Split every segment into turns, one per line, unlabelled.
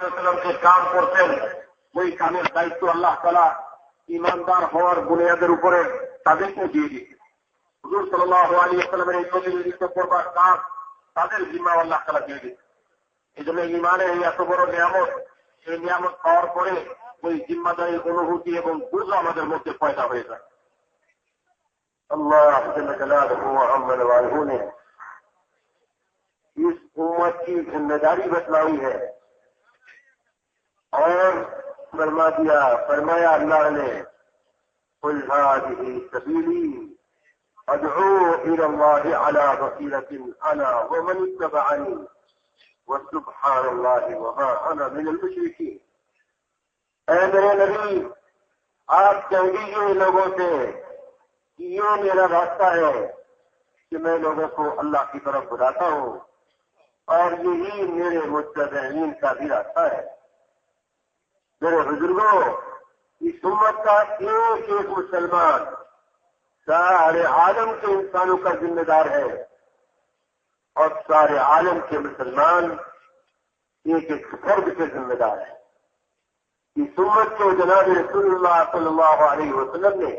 সাল্লামকে কাম করতেন, ওই কামের দায়িত্ব আল্লাহ তালা ইমানদার হওয়ার বুনিয়াদের উপরে তাদেরকে দিয়ে দিচ্ছে হুজুর সাল্লাহ আলী আসসালামের এই প্রতিনিধিত্ব করবার কাজ তাদের জিম্মা আল্লাহ তালা দিয়ে দিচ্ছে এই জন্য ইমানের এই এত বড় নিয়ামত, এই নিয়ামত পাওয়ার পরে ওই জিম্মাদারির অনুভূতি এবং বুঝ আমাদের মধ্যে পয়দা হয়ে যায়। اور فرما دیا، فرمایا اللہ نے ادعو الى الله على بصيرة انا ومن اتبعني، وسبحان الله وما انا من المشركين. اے میرے نبی، آپ کہیں گے لوگوں سے کہ یہ میرا راستہ ہے کہ میں لوگوں کو اللہ کی طرف بلاتا ہوں، اور یہی میرے مستدین کا بھی راستہ ہے۔ میرے بزرگوں، اس امت کا ایک ایک مسلمان سارے عالم کے انسانوں کا ذمہ دار ہے اور سارے عالم کے مسلمان ایک ایک فرد کے ذمہ دار ہے اس امت کو جناب رسول اللہ صلی اللہ علیہ وسلم نے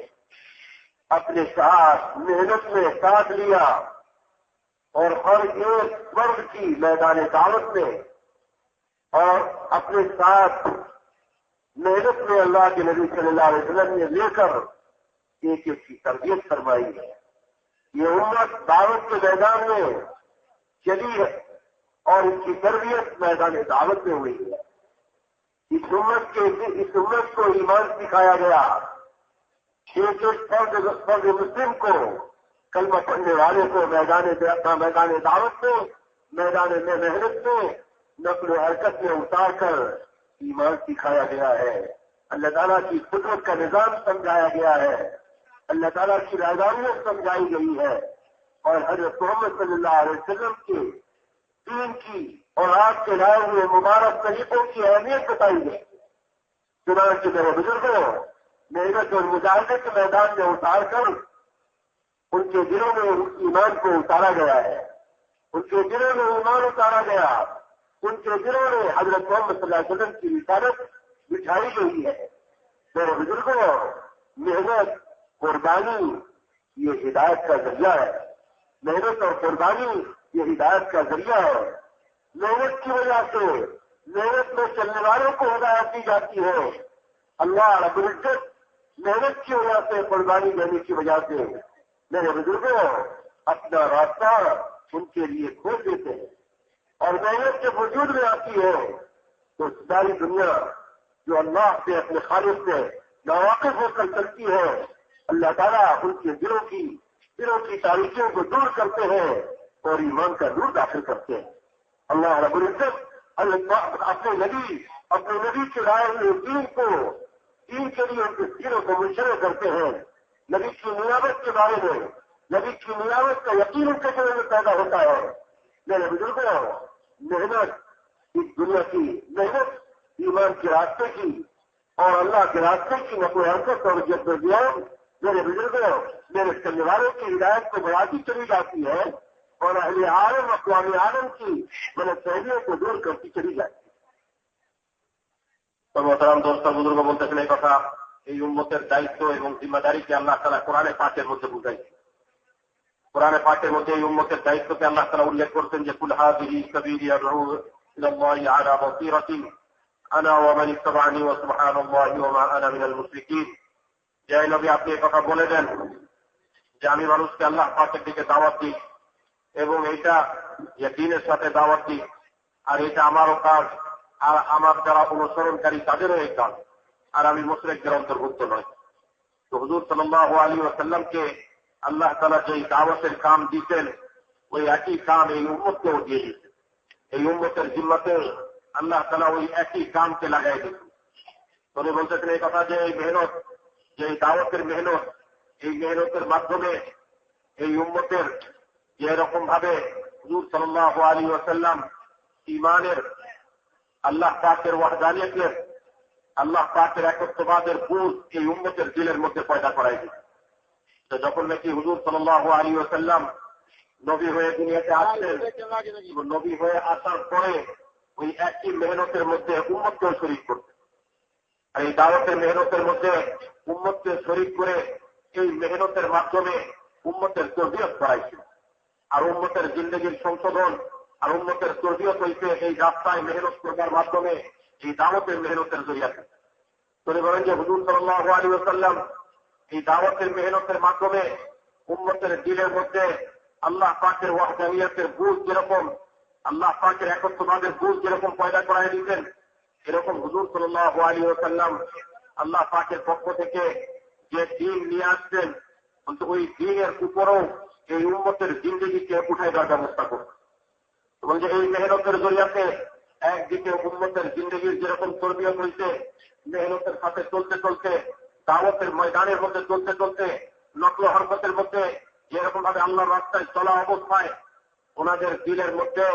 اپنے ساتھ محنت میں ساتھ لیا اور ہر ایک فرد کی میدان دعوت میں اور اپنے ساتھ محنت میں اللہ کے نبی صلی اللہ علیہ وسلم نے لے کر ایک ایک کی تربیت فرمائی ہے۔ یہ امت دعوت کے میدان میں چلی ہے اور اس کی تربیت میدان دعوت میں ہوئی ہے۔ اس امت کے اس امت کو ایمان سکھایا گیا۔ ایک ایک فرد مسلم کو کلمہ پڑھنے والے کو میدان میدان دعوت میں، میدان میں محنت میں نقل و حرکت میں اتار کر ایمان سکھایا گیا ہے۔ اللہ تعالیٰ کی قدرت کا نظام سمجھایا گیا ہے۔ اللہ تعالیٰ کی رضاویت سمجھائی گئی ہے۔ اور حضرت محمد صلی اللہ علیہ وسلم کے دین کی اور آپ کے لائے ہوئے مبارک طریقوں کی اہمیت بتائی گئی۔ چنان کے میرے بزرگوں، محنت اور مظاہرے کے میدان میں اتار کر ان کے دلوں میں ایمان کو اتارا گیا ہے۔ ان کے دلوں میں ایمان اتارا گیا۔ ان کے دلوں میں حضرت محمد صلی اللہ علیہ وسلم کی رسالت بٹھائی گئی ہے۔ میرے بزرگوں، محنت، قربانی، یہ ہدایت کا ذریعہ ہے۔ محنت اور قربانی یہ ہدایت کا ذریعہ ہے۔ محنت کی وجہ سے محنت میں چلنے والوں کو ہدایت دی جاتی ہے۔ اللہ رب العزت محنت کی وجہ سے قربانی دینے کی وجہ سے میرے بزرگوں، اپنا راستہ ان کے لیے کھول دیتے ہیں۔ اور محنت کے وجود میں آتی ہے تو ساری دنیا جو اللہ سے اپنے خالص سے ناواقف ہو کر چلتی ہے، اللہ تعالیٰ ان کے دلوں کی دلوں کی تاریخیوں کو دور کرتے ہیں اور ایمان کا دور داخل کرتے ہیں۔ اللہ رب العزت اپنے نبی اپنے نبی کے لائے ہوئے دین کو، دین کے لیے ان کے سیروں کو منشرے کرتے ہیں۔ نبی کی ملاوت کے بارے میں، نبی کی ملاوت کا یقین ان کے دلوں میں پیدا ہوتا ہے۔ میرے بزرگوں محنت، اس دنیا کی محنت، ایمان کے راستے کی اور اللہ کے راستے کی نقل حرکت اور جد و جہد میرے بزرگوں، میرے سنواروں کی ہدایت کو بڑھاتی چلی جاتی ہے اور اہل عالم، اقوام عالم کی میرے سہیلیوں کو دور کرتی چلی جاتی ہے۔ تو محترم دوستوں، بزرگوں منتقل کا کہ امتر دائتو اور ذمہ داری کے اللہ تعالیٰ قرآن پاکر مجھے بجائیے কোরআনে পাঠের মধ্যে এই উন্মতের দায়িত্বকে আল্লাহ তালা উল্লেখ করছেন যে কুল হাদিহি সাবিলি আদউ ইলাল্লাহি আলা বাসীরাতিন আনা ওয়া মান ইত্তাবা'নি ওয়া সুবহানাল্লাহি ওয়া মা আনা মিনাল মুশরিকিন যে নবী আপনি এই কথা বলে দেন যে আমি মানুষকে আল্লাহ পাকের দিকে দাওয়াত দিই এবং এইটা দিনের সাথে দাওয়াত দিই আর এটা আমারও কাজ আর আমার যারা অনুসরণকারী তাদেরও এই কাজ আর আমি মুসলিকদের অন্তর্ভুক্ত নয় তো হুজুর সাল্লাহ আলী ওসাল্লামকে আল্লাহ তালা যে দাওয়াতের কাম দিতেন, ওই একই কাম এই উম্মতকেও দিয়ে দিতেন। এই উম্মতের জিম্মাতে আল্লাহ তালা ওই একই কামকে লাগাই দিতেন। উনি বলতেছেন এই কথা যে এই মেহনত, যে দাওয়াতের মেহনত, এই মেহনতের মাধ্যমে এই উম্মতের যে এরকম ভাবে হুজুর সাল্লাহ আলী ওসাল্লাম ইমানের আল্লাহ পাকের ওয়াহদানিয়তের, আল্লাহ পাকের একত্রবাদের বুঝ এই উম্মতের দিলের মধ্যে পয়দা করাই দিচ্ছে যখন নাকি হুজুর সাল্লাহ আলী ওসাল্লাম নবী হয়ে দুনিয়াতে আসলেন নবী হয়ে আসার পরে
ওই একই মেহনতের মধ্যে উন্মতকেও শরিক করতেন। আর এই দাওয়াতের মেহনতের মধ্যে উম্মতকে শরিক করে এই মেহনতের মাধ্যমে উম্মতের তরবিয়ত করাইছিল আর উম্মতের জিন্দগির সংশোধন আর উম্মতের তরবিয়ত হইতে এই রাস্তায় মেহনত করবার মাধ্যমে এই দাওয়াতের মেহনতের জরিয়াতে তিনি বলেন যে হুজুর সাল্লাহ আলী ওসাল্লাম এই দাওয়াতের মেহনতের মাধ্যমে উম্মতের দিলের মধ্যে আল্লাহ পাকের ওয়াহদানিয়তের বুঝ যেরকম, আল্লাহ পাকের একত্রবাদের বুঝ যেরকম পয়দা করাই দিতেন এরকম হুজুর সাল্লাহ আলী ওসাল্লাম আল্লাহ পাকের পক্ষ থেকে যে দিন নিয়ে আসছেন কিন্তু ওই দিনের উপরও এই উন্মতের জিন্দগিকে উঠাই দেওয়ার ব্যবস্থা করত এবং যে এই মেহনতের জরিয়াতে একদিকে উন্মতের জিন্দগির যেরকম তরবিয়ত হয়েছে মেহনতের সাথে চলতে চলতে দাওয়াতের ময়দানের মধ্যে চলতে চলতে নকল হরকতের মধ্যে যেরকম ভাবে আল্লাহর রাস্তায় চলা অবস্থায় ওনাদের দিলের মধ্যে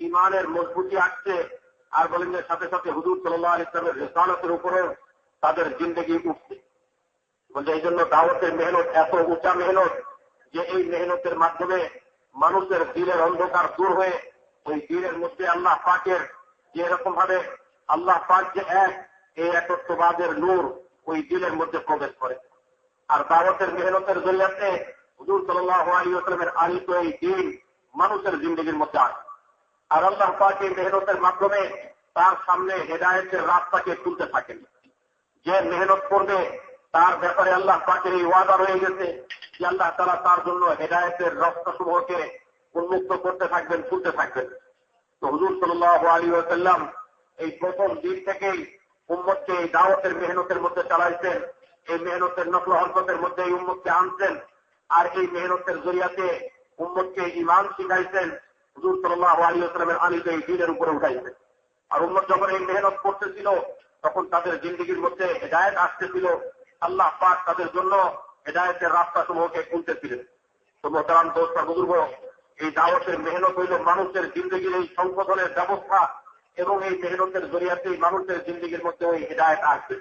ইমানের মজবুতি আসছে, আর বলেন যে সাথে সাথে হুজুর সাল্লাহ ইসলামের রেসালতের উপরেও তাদের জিন্দগি উঠছে। বলছে এই জন্য দাওয়াতের মেহনত এত উঁচা মেহনত যে এই মেহনতের মাধ্যমে মানুষের দিলের অন্ধকার দূর হয়ে ওই দিলের মধ্যে আল্লাহ পাকের যে এরকম ভাবে আল্লাহ পাক যে এক, এই একত্ববাদের নূর ওই দিলের মধ্যে প্রবেশ করে। আর দাওয়াতের মেহনতের জরিয়াতে হুজুর সাল্লাহ আলী আসলামের আলিত এই দিন মানুষের জিন্দগির মধ্যে আসে আর আল্লাহ পাক মেহনতের মাধ্যমে তার সামনে হেদায়তের রাস্তাকে তুলতে থাকেন। যে মেহনত করবে, তার ব্যাপারে আল্লাহ পাকের এই ওয়াদা রয়ে গেছে যে আল্লাহ তারা তার জন্য হেদায়তের রক্তসমূহকে উন্মুক্ত করতে থাকবেন, তুলতে থাকবেন। তো হুজুর সাল্লাহ আলী আসাল্লাম এই প্রথম দিন থেকেই উম্মতকে এই দাওয়াতের মেহনতের মধ্যে চালাইছেন, এই মেহনতের নকল হরকতের মধ্যে এই উম্মতকে আনছেন, আর এই মেহনতের জরিয়াতে উম্মতকে ইমান শিখাইছেন হুজুর সাল্লাহ আলী আসলামের আলিতে এই দিনের উপরে উঠাইছেন। আর উম্মত যখন এই মেহনত করতেছিল, তখন তাদের জিন্দগির মধ্যে হেদায়ত আসতেছিল, আল্লাহ পাক তাদের জন্য হেদায়তের রাস্তা সমূহকে খুলতেছিলেন। তো মোতারাম দোস্তা বুজুর্গ, এই দাওয়াতের মেহনত হইল মানুষের জিন্দগির এই সংশোধনের ব্যবস্থা এবং এই মেহনতের জরিয়াতেই মানুষের জিন্দগির মধ্যে ওই হেদায়ত আসবে।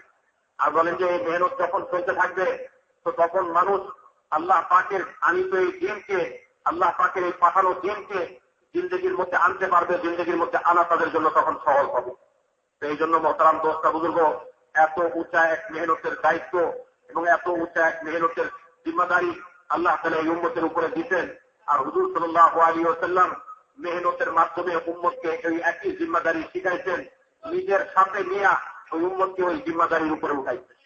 আর বলেন যে এই মেহনত যখন চলতে থাকবে, তো তখন মানুষ আল্লাহ পাকের আনিত এই দিনকে, আল্লাহ পাকের এই পাঠানো দিনকে জিন্দগির মধ্যে আনতে পারবে, জিন্দগির মধ্যে আনা তাদের জন্য তখন সহজ হবে। তো এই জন্য মতারাম দোস্তা, বুজুর্গ, এত উঁচা এক মেহনতের দায়িত্ব এবং এত উঁচা এক মেহনতের জিম্মাদারি আল্লাহ তালা এই উম্মতের উপরে দিতেন। আর হুজুর সাল্লাহ আলী ওসাল্লাম মেহনতের মাধ্যমে উম্মতকে এই একই জিম্মাদারি শিখাইছেন। নিজের সাথে নিয়ে ওই উম্মতকে ওই জিম্মাদারির উপরে উঠাইছেন